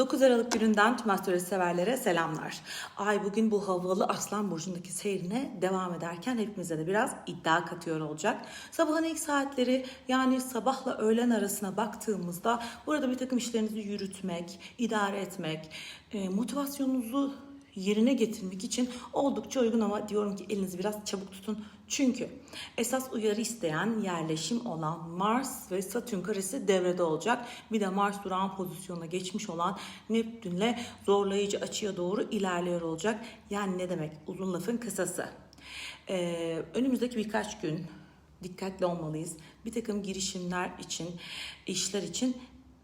9 Aralık gününden tüm astroloji severlere selamlar. Ay bugün bu havalı Aslan Burcu'ndaki seyrine devam ederken hepimize de biraz iddia katıyor olacak. Sabahın ilk saatleri yani sabahla öğlen arasına baktığımızda burada bir takım işlerinizi yürütmek, idare etmek, e, motivasyonunuzu yerine getirmek için oldukça uygun ama diyorum ki elinizi biraz çabuk tutun. Çünkü esas uyarı isteyen yerleşim olan Mars ve Satürn karesi devrede olacak. Bir de Mars durağan pozisyona geçmiş olan Neptünle zorlayıcı açıya doğru ilerliyor olacak. Yani ne demek? Uzun lafın kısası. Ee, önümüzdeki birkaç gün dikkatli olmalıyız. Bir takım girişimler için, işler için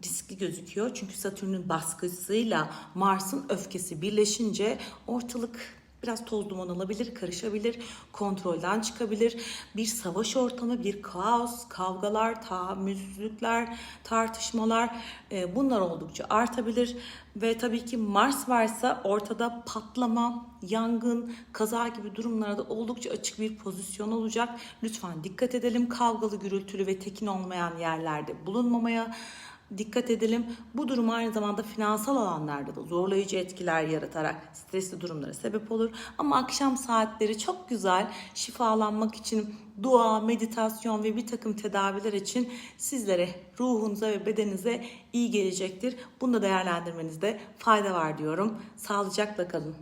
riskli gözüküyor. Çünkü Satürn'ün baskısıyla Mars'ın öfkesi birleşince ortalık biraz toz duman alabilir, karışabilir, kontrolden çıkabilir. Bir savaş ortamı, bir kaos, kavgalar, tahammülsüzlükler, tartışmalar e, bunlar oldukça artabilir. Ve tabii ki Mars varsa ortada patlama, yangın, kaza gibi durumlara da oldukça açık bir pozisyon olacak. Lütfen dikkat edelim kavgalı, gürültülü ve tekin olmayan yerlerde bulunmamaya dikkat edelim. Bu durum aynı zamanda finansal alanlarda da zorlayıcı etkiler yaratarak stresli durumlara sebep olur. Ama akşam saatleri çok güzel şifalanmak için dua, meditasyon ve bir takım tedaviler için sizlere, ruhunuza ve bedeninize iyi gelecektir. Bunu da değerlendirmenizde fayda var diyorum. Sağlıcakla kalın.